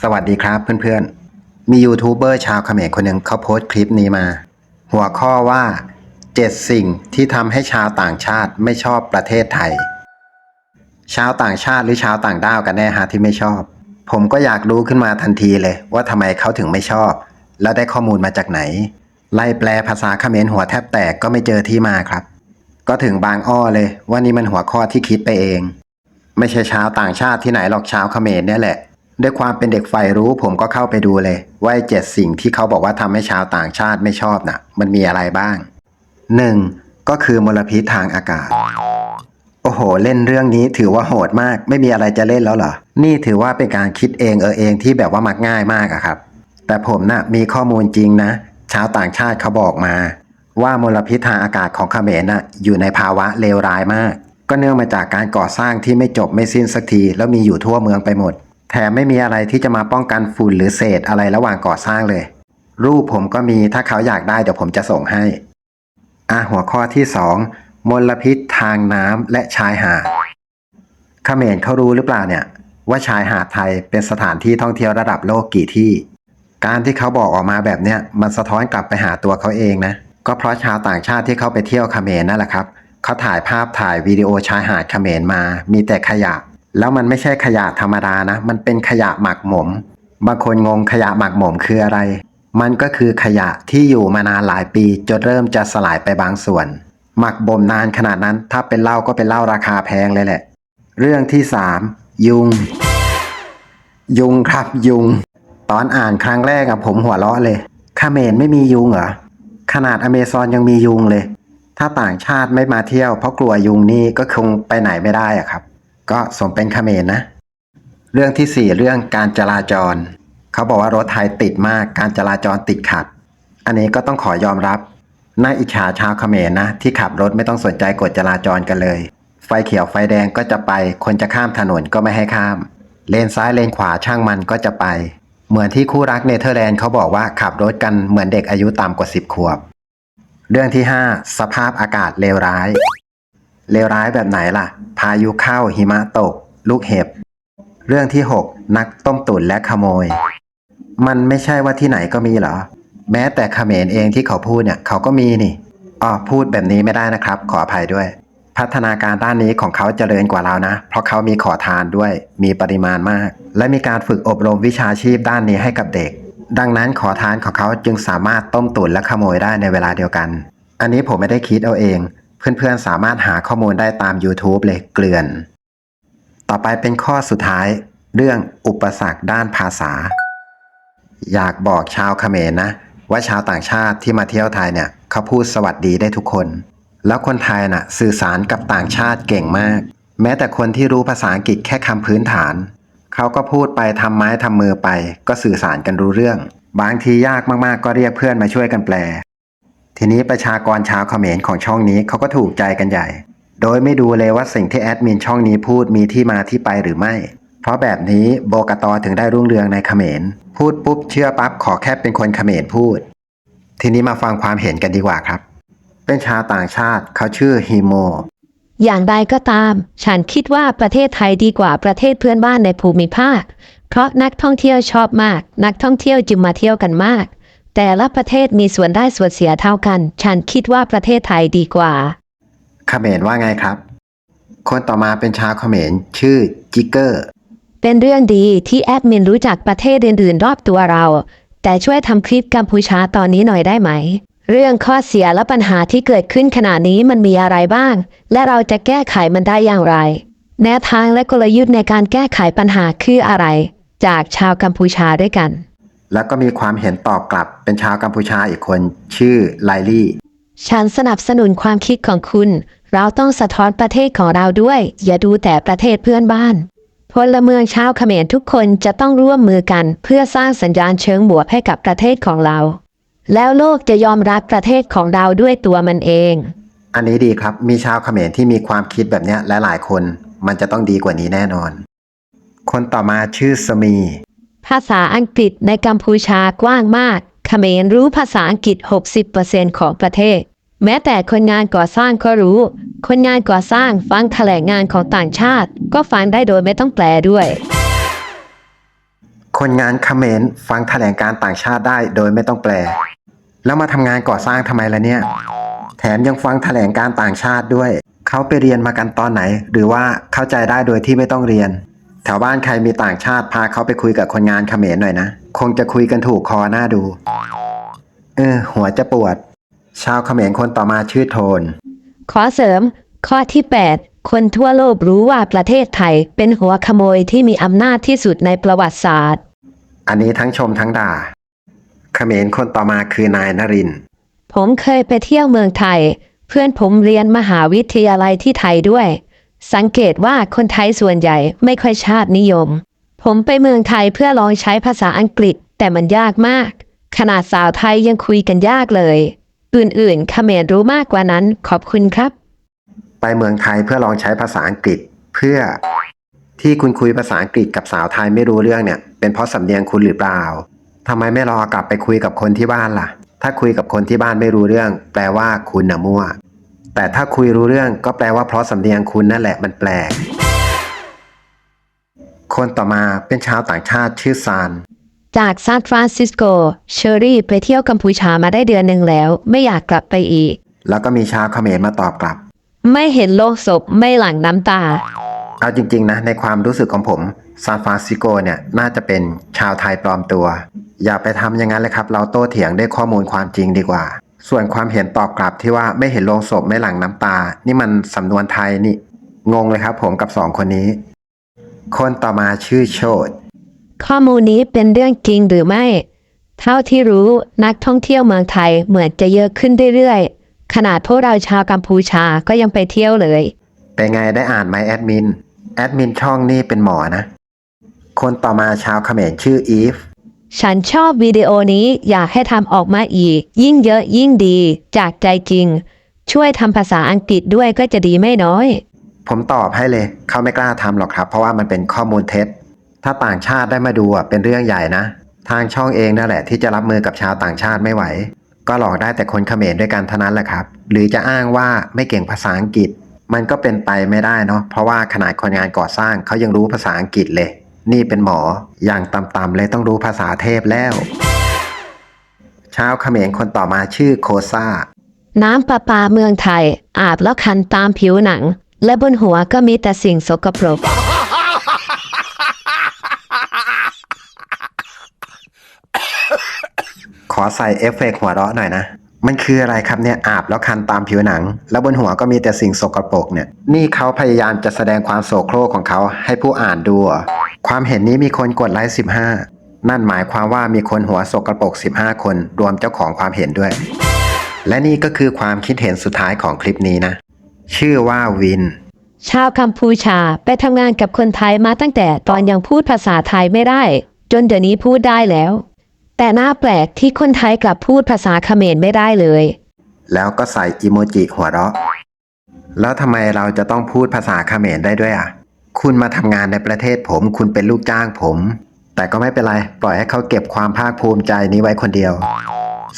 สวัสดีครับเพื่อนๆ มียูทูบเบอร์ชาวเขมรคนหนึ่งเขาโพสต์คลิปนี้มา หัวข้อว่า 7 สิ่งที่ทำให้ชาวต่างชาติไม่ชอบประเทศไทย ชาวต่างชาติหรือชาวต่างด้าวกันแน่ฮะที่ไม่ชอบ ผมก็อยากรู้ขึ้นมาทันทีเลยว่าทำไมเขาถึงไม่ชอบ แล้วได้ข้อมูลมาจากไหน ไล่แปลภาษาเขมรหัวแทบแตกก็ไม่เจอที่มาครับ ก็ถึงบางอ้อเลยว่านี่มันหัวข้อที่คิดไปเอง ไม่ใช่ชาวต่างชาติที่ไหนหรอกชาวเขมรเนี่ยแหละ ด้วยความเป็นเด็กใฝ่รู้ผมก็เข้าไปดูเลย ว่าเจ็ดสิ่งที่เขาบอกว่าทำให้ชาวต่างชาติไม่ชอบน่ะ มันมีอะไรบ้างหนึ่งก็คือมลพิษทางอากาศ โอ้โห เล่นเรื่องนี้ถือว่าโหดมาก ไม่มีอะไรจะเล่นแล้วเหรอ นี่ถือว่าเป็นการคิดเองเออเองที่แบบว่ามักง่ายมากอะครับ แต่ผมน่ะมีข้อมูลจริงนะ ชาวต่างชาติเขาบอกมา ว่ามลพิษทางอากาศของเขมรน่ะอยู่ในภาวะเลวร้ายมาก ก็เนื่องมาจากการก่อสร้างที่ไม่จบไม่สิ้นสักที แล้วมีอยู่ทั่วเมืองไปหมด แถมไม่มีอะไรที่จะมาป้องกันฝุ่นหรือเศษอะไรระหว่างก่อสร้างเลย รูปผมก็มีถ้าเขาอยากได้เดี๋ยวผมจะส่งให้อะหัวข้อที่สองมลพิษทางน้ำและชายหาดเขมรเขารู้หรือเปล่าเนี่ย ว่าชายหาดไทยเป็นสถานที่ท่องเที่ยวระดับโลกกี่ที่ การที่เขาบอกออกมาแบบเนี้ยมันสะท้อนกลับไปหาตัวเขาเองนะ ก็เพราะชาวต่างชาติที่เขาไปเที่ยวเขมรนั่นแหละครับเขาถ่ายภาพถ่ายวิดีโอชายหาดเขมรมา มีแต่ขยะ แล้วมันไม่ใช่ขยะธรรมดานะ มันเป็นขยะหมักหมม บางคนงงขยะหมักหมมคืออะไร มันก็คือขยะที่อยู่มานานหลายปีจนเริ่มจะสลายไปบางส่วน หมักบ่มนานขนาดนั้น ถ้าเป็นเหล้าก็เป็นเหล้าราคาแพงเลยแหละ เรื่องที่สามยุง ยุงครับยุง ตอนอ่านครั้งแรกอะผมหัวเราะเลยเขมรไม่มียุงเหรอ ขนาดอเมซอนยังมียุงเลย ถ้าต่างชาติไม่มาเที่ยวเพราะกลัวยุงนี่ก็คงไปไหนไม่ได้อะครับ ก็สมเป็นเขมรนะ เรื่องที่สี่เรื่องการจราจร เขาบอกว่ารถไทยติดมากการจราจรติดขัด อันนี้ก็ต้องขอยอมรับน่าอิจฉาชาวเขมรนะ ที่ขับรถไม่ต้องสนใจกฎจราจรกันเลย ไฟเขียวไฟแดงก็จะไป คนจะข้ามถนนก็ไม่ให้ข้าม เลนซ้ายเลนขวาช่างมันก็จะไป เหมือนที่คู่รักเนเธอร์แลนด์เขาบอกว่าขับรถกันเหมือนเด็กอายุต่ำกว่า 10 ขวบ เรื่องที่ 5 สภาพอากาศเลวร้าย เลวร้ายแบบไหนล่ะ พายุเข้าหิมะตก ลูกเห็บ เรื่องที่ 6 นักต้มตุ๋นและขโมย มันไม่ใช่ว่าที่ไหนก็มีเหรอ แม้แต่เขมรเองที่เขาพูดเนี่ย เขาก็มีนี่อ๋อพูดแบบนี้ไม่ได้นะครับ ขออภัยด้วย พัฒนาการด้านนี้ของเขาเจริญกว่าเรานะ เพราะเขามีขอทานด้วย มีปริมาณมาก และมีการฝึกอบรมวิชาชีพด้านนี้ให้กับเด็ก ดังนั้นขอทานของเขาจึงสามารถต้มตุ๋นและขโมยได้ในเวลาเดียวกัน อันนี้ผมไม่ได้คิดเอาเอง เพื่อนๆสามารถหาข้อมูลได้ตาม YouTube เลยเกลื่อน ต่อไปเป็นข้อสุดท้ายเรื่องอุปสรรคด้านภาษา อยากบอกชาวเขมรนะ ว่าชาวต่างชาติที่มาเที่ยวไทยเนี่ยเขาพูดสวัสดีได้ทุกคน แล้วคนไทยน่ะสื่อสารกับต่างชาติเก่งมาก แม้แต่คนที่รู้ภาษาอังกฤษแค่คำพื้นฐาน เขาก็พูดไปทำไม้ทำมือไป ก็สื่อสารกันรู้เรื่อง บางทียากมากๆก็เรียกเพื่อนมาช่วยกันแปล ทีนี้ประชากรชาวเขมรของช่องนี้เขาก็ถูกใจกันใหญ่ โดยไม่ดูเลยว่าสิ่งที่แอดมินช่องนี้พูดมีที่มาที่ไปหรือไม่ เพราะแบบนี้โบกตอถึงได้รุ่งเรืองในเขมร พูดปุ๊บเชื่อปั๊บขอแค่เป็นคนเขมรพูด ทีนี้มาฟังความเห็นกันดีกว่าครับ เป็นชาวต่างชาติเขาชื่อฮิโม อย่างใดก็ตาม ฉันคิดว่าประเทศไทยดีกว่าประเทศเพื่อนบ้านในภูมิภาค เพราะนักท่องเที่ยวชอบมาก นักท่องเที่ยวจึงมาเที่ยวกันมาก แต่ละประเทศมีส่วนได้ส่วนเสียเท่ากัน ฉันคิดว่าประเทศไทยดีกว่าเขมรว่าไงครับ คนต่อมาเป็นชาวเขมรชื่อจิกเกอร์ เป็นเรื่องดีที่แอดมินรู้จักประเทศอื่นๆรอบตัวเรา แต่ช่วยทำคลิปกัมพูชาตอนนี้หน่อยได้ไหม เรื่องข้อเสียและปัญหาที่เกิดขึ้นขณะนี้มันมีอะไรบ้าง และเราจะแก้ไขมันได้อย่างไร แนวทางและกลยุทธ์ในการแก้ไขปัญหาคืออะไร จากชาวกัมพูชาด้วยกัน แล้วก็มีความเห็นตอบกลับเป็นชาวกัมพูชาอีกคน ชื่อไลลี่ ฉันสนับสนุนความคิดของคุณ เราต้องสะท้อนประเทศของเราด้วย อย่าดูแต่ประเทศเพื่อนบ้าน พลเมืองชาวเขมรทุกคนจะต้องร่วมมือกันเพื่อสร้างสัญญาณเชิงบวกให้กับประเทศของเรา แล้วโลกจะยอมรับประเทศของเราด้วยตัวมันเอง อันนี้ดีครับ มีชาวเขมรที่มีความคิดแบบเนี้ยและหลายคน มันจะต้องดีกว่านี้แน่นอน คนต่อมาชื่อสมี ภาษาอังกฤษในกัมพูชากว้างมากเขมรรู้ภาษาอังกฤษ 60%ของประเทศ แม้แต่คนงานก่อสร้างก็รู้ คนงานก่อสร้างฟังแถลงงานของต่างชาติ ก็ฟังได้โดยไม่ต้องแปลด้วย คนงานเขมรฟังแถลงการต่างชาติได้โดยไม่ต้องแปล แล้วมาทำงานก่อสร้างทำไมล่ะเนี่ย แถมยังฟังแถลงการต่างชาติด้วย เขาไปเรียนมากันตอนไหน หรือว่าเข้าใจได้โดยที่ไม่ต้องเรียน แถวบ้านใครมีต่างชาติพาเขาไปคุยกับคนงานเขมรหน่อยนะ คงจะคุยกันถูกคอหน้าดู เออ หัวจะปวด ชาวเขมรคนต่อมาชื่อโทน ขอเสริม ข้อที่ 8 คนทั่วโลกรู้ว่าประเทศไทยเป็นหัวขโมยที่มีอำนาจที่สุดในประวัติศาสตร์ อันนี้ทั้งชมทั้งด่า เขมรคนต่อมาคือนายนรินทร์ผมเคยไปเที่ยวเมืองไทย เพื่อนผมเรียนมหาวิทยาลัยที่ไทยด้วย สังเกตว่าคนไทยส่วนใหญ่ไม่ค่อยชาตินิยม ผมไปเมืองไทยเพื่อลองใช้ภาษาอังกฤษ แต่มันยากมาก ขนาดสาวไทยยังคุยกันยากเลย อื่นๆเขมรรู้มากกว่านั้น ขอบคุณครับ ไปเมืองไทยเพื่อลองใช้ภาษาอังกฤษเพื่อ ที่คุณคุยภาษาอังกฤษกับสาวไทยไม่รู้เรื่องเนี่ย เป็นเพราะสำเนียงคุณหรือเปล่าทำไมไม่รอกลับไปคุยกับคนที่บ้านล่ะ ถ้าคุยกับคนที่บ้านไม่รู้เรื่อง แปลว่าคุณน่ะมั่ว แต่ถ้าคุยรู้เรื่องก็แปลว่าเพราะสำเนียงคุณนั่นแหละมันแปลก คนต่อมาเป็นชาวต่างชาติชื่อซาน จากซานฟรานซิสโก เชอรี่ไปเที่ยวกัมพูชามาได้เดือนหนึ่งแล้ว ไม่อยากกลับไปอีก แล้วก็มีชาวเขมรมาตอบกลับ ไม่เห็นโลกศพไม่หลั่งน้ำตา เอาจริง ๆ นะ ในความรู้สึกของผมซานฟรานซิสโกเนี่ยน่าจะเป็นชาวไทยปลอมตัว อย่าไปทำอย่างนั้นเลยครับ เราโต้เถียงด้วยข้อมูลความจริงดีกว่า ส่วนความเห็นตอบกลับที่ว่าไม่เห็นโลงศพไม่หลั่งน้ำตา นี่มันสำนวนไทยนี่ งงเลยครับผมกับสองคนนี้ คนต่อมาชื่อโชดข้อมูลนี้เป็นเรื่องจริงหรือไม่ เท่าที่รู้นักท่องเที่ยวเมืองไทยเหมือนจะเยอะขึ้นเรื่อยๆ ขนาดพวกเราชาวกัมพูชาก็ยังไปเที่ยวเลย เป็นไงได้อ่านไหมแอดมิน แอดมินช่องนี่เป็นหมอนะ คนต่อมาชาวเขมรชื่ออีฟ ฉันชอบวิดีโอนี้อยากให้ทำออกมาอีก ยิ่งเยอะยิ่งดี จากใจจริง ช่วยทำภาษาอังกฤษด้วยก็จะดีไม่น้อย ผมตอบให้เลย เขาไม่กล้าทำหรอกครับ เพราะว่ามันเป็นข้อมูลเท็จ ถ้าต่างชาติได้มาดูอะเป็นเรื่องใหญ่นะ ทางช่องเองนั่นแหละที่จะรับมือกับชาวต่างชาติไม่ไหว ก็หลอกได้แต่คนเขมรด้วยกันเท่านั้นแหละครับ หรือจะอ้างว่าไม่เก่งภาษาอังกฤษ มันก็เป็นไปไม่ได้เนาะเพราะว่าขนาดคนงานก่อสร้างเขายังรู้ภาษาอังกฤษเลย นี่เป็นหมออย่างต่ำๆเลยต้องรู้ภาษาเทพแล้ว ชาวเขมรคนต่อมาชื่อโคซาน้ำประปาเมืองไทย อาบแล้วคันตามผิวหนัง และบนหัวก็มีแต่สิ่งสกปรก ขอใส่เอฟเฟกต์หัวเราะหน่อยนะ มันคืออะไรครับเนี่ยอาบแล้วคันตามผิวหนัง แล้วบนหัวก็มีแต่สิ่งสกปรกเนี่ย นี่เขาพยายามจะแสดงความโสโครกของเขาให้ผู้อ่านดูเหรอ ความเห็นนี้มีคนกดไลค์15 นั่นหมายความว่ามีคนหัวสกปรก15 คน รวมเจ้าของความเห็นด้วย และนี่ก็คือความคิดเห็นสุดท้ายของคลิปนี้นะ ชื่อว่าวิน ชาวกัมพูชาไปทำงานกับคนไทยมาตั้งแต่ตอนยังพูดภาษาไทยไม่ได้ จนเดี๋ยวนี้พูดได้แล้ว แต่น่าแปลกที่คนไทยกลับพูดภาษาเขมรไม่ได้เลย แล้วก็ใส่อิโมจิหัวเราะ แล้วทำไมเราจะต้องพูดภาษาเขมรได้ด้วยอะ คุณมาทำงานในประเทศผม คุณเป็นลูกจ้างผม แต่ก็ไม่เป็นไร ปล่อยให้เขาเก็บความภาคภูมิใจนี้ไว้คนเดียว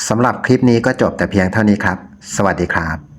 สำหรับคลิปนี้ก็จบแต่เพียงเท่านี้ครับ สวัสดีครับ